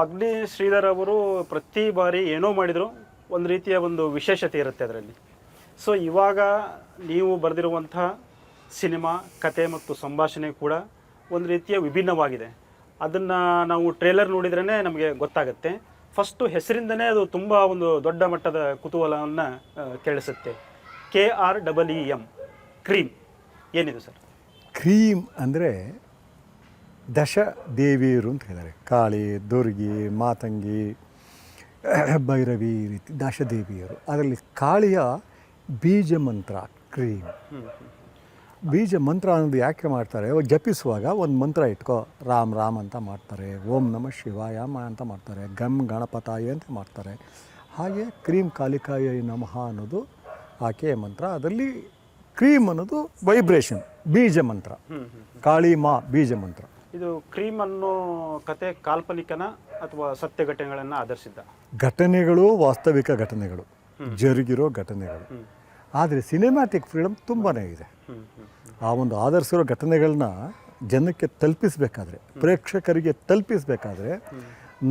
ಅಗ್ನಿ ಶ್ರೀಧರ್ ಅವರು ಪ್ರತಿ ಬಾರಿ ಏನೋ ಮಾಡಿದ್ರು, ಒಂದು ರೀತಿಯ ಒಂದು ವಿಶೇಷತೆ ಇರುತ್ತೆ ಅದರಲ್ಲಿ. ಸೊ ಇವಾಗ ನೀವು ಬರೆದಿರುವಂಥ ಸಿನಿಮಾ, ಕತೆ ಮತ್ತು ಸಂಭಾಷಣೆ ಕೂಡ ಒಂದು ರೀತಿಯ ವಿಭಿನ್ನವಾಗಿದೆ. ಅದನ್ನು ನಾವು ಟ್ರೇಲರ್ ನೋಡಿದ್ರೇ ನಮಗೆ ಗೊತ್ತಾಗುತ್ತೆ. ಫಸ್ಟು ಹೆಸರಿಂದನೇ ಅದು ತುಂಬ ಒಂದು ದೊಡ್ಡ ಮಟ್ಟದ ಕುತೂಹಲವನ್ನು ಕೇಳಿಸುತ್ತೆ K R double E M cream ಏನಿದು ಸರ್? ಕ್ರೀಮ್ ಅಂದರೆ ದಶ ದೇವಿಯರು ಅಂತ ಹೇಳಿದ್ದಾರೆ. ಕಾಳಿ, ದುರ್ಗಿ, ಮಾತಂಗಿ, ಭೈರವಿ ಈ ರೀತಿ ದಶದೇವಿಯರು ಅದರಲ್ಲಿ ಕಾಳಿಯ ಬೀಜ ಮಂತ್ರ, ಕ್ರೀಮ್. ಬೀಜ ಮಂತ್ರ ಅನ್ನೋದು ಯಾಕೆ ಮಾಡ್ತಾರೆ? ಜಪಿಸುವಾಗ ಒಂದು ಮಂತ್ರ ಇಟ್ಕೋ. ರಾಮ್ ರಾಮ್ ಅಂತ ಮಾಡ್ತಾರೆ, ಓಂ ನಮ ಶಿವಾಯ ಅಂತ ಮಾಡ್ತಾರೆ ಗಮ್ ಗಣಪತಾಯ ಅಂತ ಮಾಡ್ತಾರೆ. ಹಾಗೆ ಕ್ರೀಮ್ ಕಾಲಿಕಾಯ ನಮಃ ಅನ್ನೋದು ಆಕೆಯ ಮಂತ್ರ. ಅದರಲ್ಲಿ ಕ್ರೀಮ್ ಅನ್ನೋದು ವೈಬ್ರೇಷನ್, ಬೀಜ ಮಂತ್ರ. ಕಾಳಿ ಮಾ ಬೀಜ ಮಂತ್ರ. ಇದು ಕ್ರೀಮ್ ಅನ್ನೋ ಕತೆ ಕಾಲ್ಪನಿಕನ ಅಥವಾ ಸತ್ಯ ಘಟನೆಗಳನ್ನು ಆಧರಿಸಿದ್ದ? ಘಟನೆಗಳು ವಾಸ್ತವಿಕ ಘಟನೆಗಳು ಜರುಗಿರೋ ಘಟನೆಗಳು. ಆದರೆ ಸಿನಿಮ್ಯಾಟಿಕ್ ಫ್ರೀಡಮ್ ತುಂಬಾ ಇದೆ. ಆ ಒಂದು ಆಧರಿಸಿರೋ ಘಟನೆಗಳನ್ನ ಜನಕ್ಕೆ ತಲುಪಿಸ್ಬೇಕಾದ್ರೆ ಪ್ರೇಕ್ಷಕರಿಗೆ ತಲುಪಿಸ್ಬೇಕಾದ್ರೆ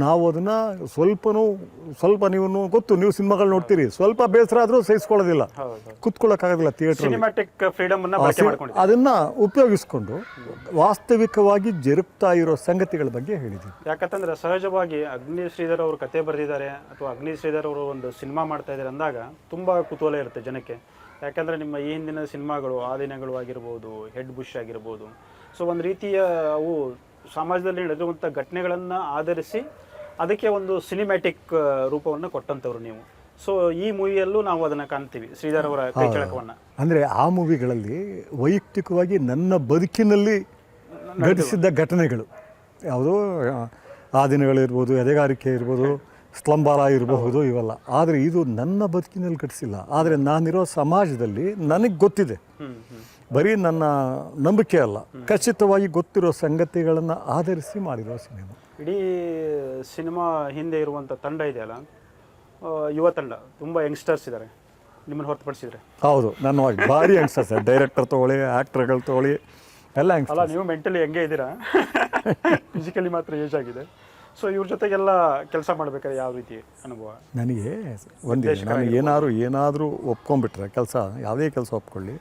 ನಾವು ಅದನ್ನು ಸ್ವಲ್ಪನೂ ಸ್ವಲ್ಪ ನೀವು ಗೊತ್ತು ನೀವು ಸಿನಿಮಾಗಳು ನೋಡ್ತೀರಿ. ಸ್ವಲ್ಪ ಬೇಸರ ಆದರೂ ಸಹಿಸ್ಕೊಳ್ಳೋದಿಲ್ಲ. ಕುತ್ಕೊಳ್ಳೋಕ್ಕಾಗೋದಿಲ್ಲ ಥಿಯೇಟರ್ ಅದನ್ನು ಉಪಯೋಗಿಸ್ಕೊಂಡು ವಾಸ್ತವಿಕವಾಗಿ ಜರುಗ್ತಾ ಇರೋ ಸಂಗತಿಗಳ ಬಗ್ಗೆ ಹೇಳಿದ್ವಿ ಯಾಕಂತಂದ್ರೆ ಸಹಜವಾಗಿ ಅಗ್ನಿ ಶ್ರೀಧರ್ ಅವರು ಕತೆ ಬರೆದಿದ್ದಾರೆ ಅಥವಾ ಅಗ್ನಿ ಶ್ರೀಧರ್ ಅವರು ಒಂದು ಸಿನಿಮಾ ಮಾಡ್ತಾ ಇದ್ದಾರೆ ಅಂದಾಗ ತುಂಬ ಕುತೂಹಲ ಇರುತ್ತೆ ಜನಕ್ಕೆ. ಯಾಕಂದ್ರೆ ನಿಮ್ಮ ಈ ಹಿಂದಿನ ಸಿನಿಮಾಗಳು ಆ ದಿನಗಳು ಆಗಿರ್ಬೋದು ಹೆಡ್ ಬುಷ್ ಆಗಿರ್ಬೋದು. ಸೊ ಒಂದು ರೀತಿಯ ಅವು ಸಮಾಜದಲ್ಲಿ ನಡೆದಿರುವಂಥ ಘಟನೆಗಳನ್ನು ಆಧರಿಸಿ ಅದಕ್ಕೆ ಒಂದು ಸಿನಿಮ್ಯಾಟಿಕ್ ರೂಪವನ್ನು ಕೊಟ್ಟಂಥವ್ರು ನೀವು. ಸೊ ಈ ಮೂವಿಯಲ್ಲೂ ನಾವು ಅದನ್ನು ಕಾಣ್ತೀವಿ ಶ್ರೀಧರ್ ಅವರ ಕೈಚಳಕವನ್ನು. ಅಂದರೆ ಆ ಮೂವಿಗಳಲ್ಲಿ ವೈಯಕ್ತಿಕವಾಗಿ ನನ್ನ ಬದುಕಿನಲ್ಲಿ ನಡೆಸಿದ್ದ ಘಟನೆಗಳು. ಯಾವುದೋ ಆ ದಿನಗಳಿರ್ಬೋದು ಎದೆಗಾರಿಕೆ ಇರ್ಬೋದು ಸ್ತಂಭಾಲ ಇರಬಹುದು ಇವೆಲ್ಲ. ಆದರೆ ಇದು ನನ್ನ ಬದುಕಿನಲ್ಲಿ ಕಟ್ಟಿಸಿಲ್ಲ. ಆದರೆ ನಾನಿರೋ ಸಮಾಜದಲ್ಲಿ ನನಗೆ ಗೊತ್ತಿದೆ. ಬರೀ ನನ್ನ ನಂಬಿಕೆ ಅಲ್ಲ ಖಚಿತವಾಗಿ ಗೊತ್ತಿರೋ ಸಂಗತಿಗಳನ್ನು ಆಧರಿಸಿ ಮಾಡಿರೋ ಸಿನಿಮಾ. ಇಡೀ ಸಿನಿಮಾ ಹಿಂದೆ ಇರುವಂಥ ತಂಡ ಇದೆಯಲ್ಲ? ಯುವ ತಂಡ. ತುಂಬ ಯಂಗ್ಸ್ಟರ್ಸ್ ಇದ್ದಾರೆ ನಿಮ್ಮನ್ನು ಹೊರತುಪಡಿಸಿದ್ರೆ. ಹೌದು ನಾನು ಭಾರಿ ಯಂಗ್ಸ್ಟರ್ಸ್ ಡೈರೆಕ್ಟರ್ ತೊಗೊಳ್ಳಿ ಆ್ಯಕ್ಟ್ರ್ಗಳು ತೊಗೊಳ್ಳಿ ಎಲ್ಲ ಯಂಗ್ಸ್ಟರ್ ಅಲ್ಲ ನೀವು ಮೆಂಟಲಿ ಹೆಂಗೆ ಇದ್ದೀರಾ? ಫಿಸಿಕಲಿ ಮಾತ್ರ ಏಜ್ ಆಗಿದೆ. ಸೊ ಇವ್ರ ಜೊತೆಗೆಲ್ಲ ಕೆಲಸ ಮಾಡ್ಬೇಕಾದ್ರೆ ಯಾವ ರೀತಿ ಅನುಭವ? ನನಗೆ ಒಂದು ನಾನು ಏನಾದರೂ ಏನಾದರೂ ಒಪ್ಕೊಂಡ್ಬಿಟ್ರೆ ಕೆಲಸ ಯಾವುದೇ ಕೆಲಸ ಒಪ್ಕೊಳ್ಳಿ.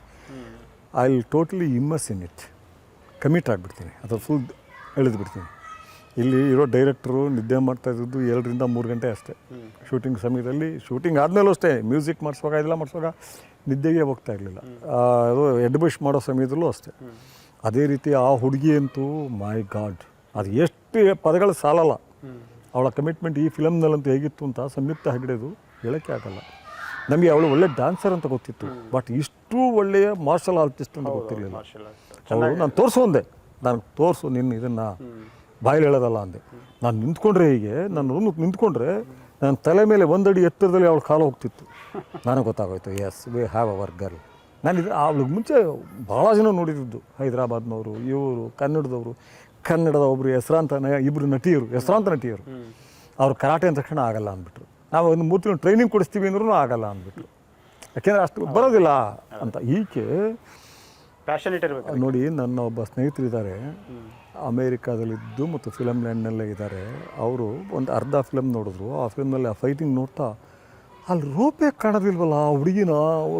I will totally immerse in it commit ಆಗಿಬಿಡ್ತೀನಿ. ಅಥವಾ ಫುಲ್ ಎಳೆದು ಬಿಡ್ತೀನಿ ಇಲ್ಲಿ ಇರೋ ಡೈರೆಕ್ಟ್ರು ನಿದ್ದೆ ಮಾಡ್ತಾ ಇರೋದು ಎರಡರಿಂದ ಮೂರು ಗಂಟೆ ಅಷ್ಟೇ. ಶೂಟಿಂಗ್ ಸಮಯದಲ್ಲಿ ಶೂಟಿಂಗ್ ಆದಮೇಲೂ ಅಷ್ಟೇ. ಮ್ಯೂಸಿಕ್ ಮಾಡಿಸುವಾಗ ಇದೆಲ್ಲ ಮಾಡಿಸುವಾಗ ನಿದ್ದೆಗೆ ಹೋಗ್ತಾ ಇರಲಿಲ್ಲ. ಅದು ಎಡ್ಬಿಷ್ ಮಾಡೋ ಸಮಯದಲ್ಲೂ ಅಷ್ಟೇ. ಅದೇ ರೀತಿ ಆ ಹುಡುಗಿ ಅಂತೂ ಮೈ ಗಾಡ್ ಅದು ಎಷ್ಟು ಪದಗಳು ಸಾಲಲ್ಲ. ಅವಳ ಕಮಿಟ್ಮೆಂಟ್ ಈ ಫಿಲಮ್ನಲ್ಲಂತೂ ಹೇಗಿತ್ತು ಅಂತ ಸಂಯುಕ್ತ ಹೆಗ್ಡೆದು ಹೇಳೋಕ್ಕೆ ಆಗಲ್ಲ. ನಮಗೆ ಅವಳು ಒಳ್ಳೆ ಡ್ಯಾನ್ಸರ್ ಅಂತ ಗೊತ್ತಿತ್ತು. ಬಟ್ ಇಷ್ಟು ಒಳ್ಳೆಯ ಮಾರ್ಷಲ್ ಆರ್ಟಿಸ್ಟ್ ಅಂತ ಗೊತ್ತಿರಲಿಲ್ಲ. ಅವಳು ನಾನು ತೋರಿಸು ಅಂದೆ. ನಾನು ತೋರಿಸು ನಿನ್ನ ಇದನ್ನು. ಬಾಯಲ್ಲಿ ಹೇಳೋದಲ್ಲ ಅಂದೆ. ನಾನು ನಿಂತ್ಕೊಂಡ್ರೆ ಹೀಗೆ ನಾನು ನಿಂತ್ಕೊಂಡ್ರೆ ನನ್ನ ತಲೆ ಮೇಲೆ ಒಂದಡಿ ಎತ್ತರದಲ್ಲಿ ಅವಳು ಕಾಲು ಹೋಗ್ತಿತ್ತು. ನನಗೆ ಗೊತ್ತಾಗೋಯ್ತು yes we have our girl ನಾನು ಇದು ಅವಳಿಗೆ ಮುಂಚೆ ಭಾಳ ಜನ ನೋಡಿದ್ದು ಹೈದರಾಬಾದ್ನವರು ಇವರು ಕನ್ನಡದವರು. ಕನ್ನಡದ ಒಬ್ಬರು ಹೆಸರಾಂತ ನ- ಇಬ್ಬರು ನಟಿಯರು ಹೆಸರಾಂತ ನಟಿಯರು. ಅವ್ರು ಕರಾಟೆ ಅಂದ ತಕ್ಷಣ ಆಗಲ್ಲ ಅಂದ್ಬಿಟ್ರು. ನಾವು ಒಂದು ಮೂರು ತಿಂಗಳು ಟ್ರೈನಿಂಗ್ ಕೊಡಿಸ್ತೀವಿ ಅಂದ್ರೂ ಆಗಲ್ಲ ಅಂದ್ಬಿಟ್ರು. ಯಾಕೆಂದರೆ ಅಷ್ಟು ಬರೋದಿಲ್ಲ ಅಂತ. ಈಕೆ ಪ್ಯಾಷನೇಟ್ ಇರಬೇಕು ನೋಡಿ ನನ್ನ ಒಬ್ಬ ಸ್ನೇಹಿತರಿದ್ದಾರೆ. ಅಮೇರಿಕಾದಲ್ಲಿದ್ದು ಮತ್ತು ಫಿಲಮ್ ಲ್ಯಾಂಡ್ನಲ್ಲೇ ಇದ್ದಾರೆ. ಅವರು ಒಂದು ಅರ್ಧ ಫಿಲಮ್ ನೋಡಿದ್ರು. ಆ ಫಿಲ್ಮ್ನಲ್ಲಿ ಆ ಫೈಟಿಂಗ್ ನೋಡ್ತಾ ಅಲ್ಲಿ ರೋಪೇ ಕಾಣೋದಿಲ್ವಲ್ಲ ಆ ಹುಡುಗಿನ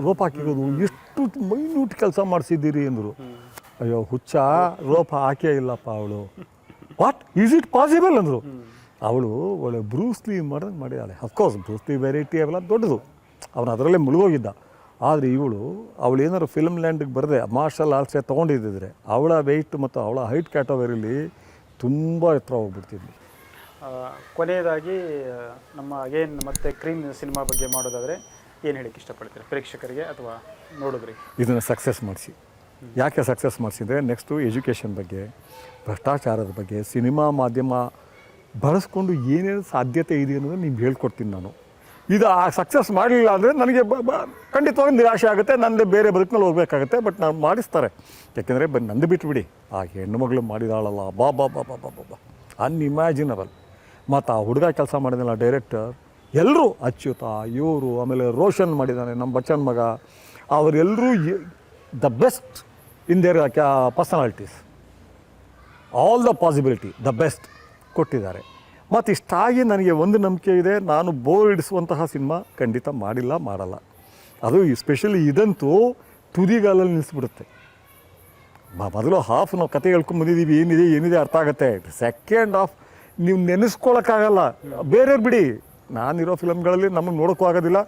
ರೋಪ್ ಹಾಕಿರೋದು ಎಷ್ಟು ಮೈನ್ಯೂಟ್ ಕೆಲಸ ಮಾಡಿಸಿದ್ದೀರಿ ಅಂದರು. ಅಯ್ಯೋ ಹುಚ್ಚ ರೋಪ ಹಾಕೇ ಇಲ್ಲಪ್ಪ ಅವಳು. ವಾಟ್ ಈಸ್ ಇಟ್ ಪಾಸಿಬಲ್ ಅಂದರು. ಅವಳು ಒಳ್ಳೆ ಬ್ರೂಸ್ಲಿ ಮಾಡ್ದಂಗೆ ಮಾಡಿದ್ದಾಳೆ ಅಫ್ಕೋರ್ಸ್ ಬ್ರೂಸ್ಲಿ ವೆರೈಟಿ ಅವೆಲ್ಲ ದೊಡ್ಡದು. ಅವನು ಅದರಲ್ಲೇ ಮುಳುಗೋಗಿದ್ದ. ಆದರೆ ಇವಳು ಅವಳು ಏನಾದ್ರು ಫಿಲ್ಮ್ ಲ್ಯಾಂಡಿಗೆ ಬರದೆ ಮಾರ್ಷಲ್ ಆರ್ಟ್ಸೇ ತೊಗೊಂಡಿದ್ದಿದ್ರೆ ಅವಳ ವೆಯ್ಟ್ ಮತ್ತು ಅವಳ ಹೈಟ್ ಕ್ಯಾಟಗರಿಲಿ ತುಂಬ ಎತ್ತರ ಹೋಗ್ಬಿಡ್ತಿದ್ವಿ ಕೊನೆಯದಾಗಿ ನಮ್ಮ ಅಗೇನ್ ಮತ್ತೆ ಕ್ರೀಮ್ ಸಿನಿಮಾ ಬಗ್ಗೆ ಮಾಡೋದಾದರೆ ಏನು ಹೇಳಕ್ಕೆ ಇಷ್ಟಪಡ್ತೀರಾ? ಪ್ರೇಕ್ಷಕರಿಗೆ ಅಥವಾ ನೋಡಿದ್ರಿ ಇದನ್ನು ಸಕ್ಸಸ್ ಮಾಡಿಸಿ. ಯಾಕೆ ಸಕ್ಸಸ್ ಮಾಡಿಸಿದ್ರೆ ನೆಕ್ಸ್ಟು ಎಜುಕೇಷನ್ ಬಗ್ಗೆ, ಭ್ರಷ್ಟಾಚಾರದ ಬಗ್ಗೆ, ಸಿನಿಮಾ ಮಾಧ್ಯಮ ಬಳಸ್ಕೊಂಡು ಏನೇನು ಸಾಧ್ಯತೆ ಇದೆ ಅನ್ನೋದನ್ನು ನಿಮ್ಗೆ ಹೇಳ್ಕೊಡ್ತೀನಿ ನಾನು. ಇದು ಆ ಸಕ್ಸಸ್ ಮಾಡಲಿಲ್ಲ ಅಂದರೆ ನನಗೆ ಖಂಡಿತವಾಗಿ ನಿರಾಶೆ ಆಗುತ್ತೆ. ನನ್ನದು ಬೇರೆ ಬದುಕಿನಲ್ಲಿ ಹೋಗ್ಬೇಕಾಗುತ್ತೆ ಬಟ್ ನಾನು ಮಾಡಿಸ್ತಾರೆ. ಯಾಕೆಂದರೆ ಬ ನಂದು ಬಿಟ್ಬಿಡಿ. ಆ ಹೆಣ್ಣು ಮಗಳು ಮಾಡಿದಾಳಲ್ಲ, ಬಾ ಬಾ ಬಾ ಬಾ ಬಾ ಬಾ ಅನ್ಇಮ್ಯಾಜಿನಬಲ್ ಮತ್ತು ಆ ಹುಡುಗ ಕೆಲಸ ಮಾಡಿದಲ್ಲ ಡೈರೆಕ್ಟರ್ ಎಲ್ಲರೂ ಅಚ್ಯುತ, ಇವರು, ಆಮೇಲೆ ರೋಷನ್ ಮಾಡಿದ್ದಾನೆ ನಮ್ಮ ಬಚ್ಚನ್ ಮಗ. ಅವರೆಲ್ಲರೂ the best in their personalities all the possibility the best ಕೊಟ್ಟಿದ್ದಾರೆ. ಮತ್ತು ಇಷ್ಟಾಗಿ ನನಗೆ ಒಂದು ನಂಬಿಕೆ ಇದೆ, ನಾನು ಬೋರ್ ಇಡಿಸುವಂತಹ ಸಿನಿಮಾ ಖಂಡಿತ ಮಾಡಿಲ್ಲ, ಮಾಡಲ್ಲ. ಅದು ಸ್ಪೆಷಲಿ ಇದಂತೂ ತುದಿಗಾಲಲ್ಲಿ ನಿಲ್ಲಿಸ್ಬಿಡುತ್ತೆ ಮೊದಲು ಹಾಫ್ ನಾವು ಕತೆ ಹೇಳ್ಕೊಂಡು ಬಂದಿದ್ದೀವಿ ಏನಿದೆ ಏನಿದೆ ಅರ್ಥ ಆಗುತ್ತೆ. ಸೆಕೆಂಡ್ ಹಾಫ್ ನೀವು ನೆನೆಸ್ಕೊಳಕ್ಕಾಗಲ್ಲ. ಬೇರೆಯವ್ರು ಬಿಡಿ. ನಾನಿರೋ ಫಿಲಮ್ಗಳಲ್ಲಿ ನಮಗೆ ನೋಡೋಕ್ಕೂ ಆಗೋದಿಲ್ಲ.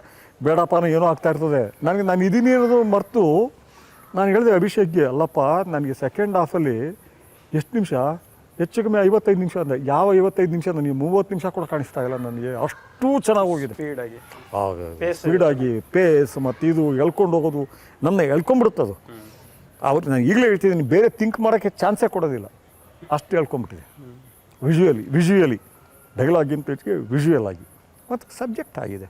ಬೇಡಪ್ಪ ಏನೋ ಆಗ್ತಾ ಇರ್ತದೆ. ನನಗೆ ನಾನು ಇದೀನಿ ಅನ್ನೋದು ಮರೆತು ನಾನು ಹೇಳಿದೆ ಅಭಿಷೇಕ್ಗೆ ಅಲ್ಲಪ್ಪ ನನಗೆ ಸೆಕೆಂಡ್ ಹಾಫಲ್ಲಿ ಎಷ್ಟು ನಿಮಿಷ? ಹೆಚ್ಚು ಕಮ್ಮಿ ಐವತ್ತೈದು ನಿಮಿಷ ಅಂದರೆ ಯಾವ ಐವತ್ತೈದು ನಿಮಿಷ ನನಗೆ ಮೂವತ್ತು ನಿಮಿಷ ಕೂಡ ಕಾಣಿಸ್ತಾ ಇಲ್ಲ ನನಗೆ. ಅಷ್ಟು ಚೆನ್ನಾಗಿ ಹೋಗಿದೆ. ಸ್ಪೀಡಾಗಿ ಪೇಸ್ ಮತ್ತು ಇದು ಎಳ್ಕೊಂಡು ಹೋಗೋದು ನನ್ನ ಎಳ್ಕೊಂಬಿಡುತ್ತದು ಅದು. ಅವ್ರು ನಾನು ಈಗಲೇ ಹೇಳ್ತಿದ್ದೀನಿ ಬೇರೆ ಥಿಂಕ್ ಮಾಡೋಕ್ಕೆ ಚಾನ್ಸೇ ಕೊಡೋದಿಲ್ಲ. ಅಷ್ಟು ಹೇಳ್ಕೊಂಬಿಟ್ಟಿದೆ ವಿಜುವಲಿ ವಿಜುವಲಿ ಡೈಲಾಗಿಂತ ಹೆಚ್ಚಿಗೆ ವಿಜುವಲ್ ಆಗಿ. ಮತ್ತು ಸಬ್ಜೆಕ್ಟ್ ಆಗಿದೆ.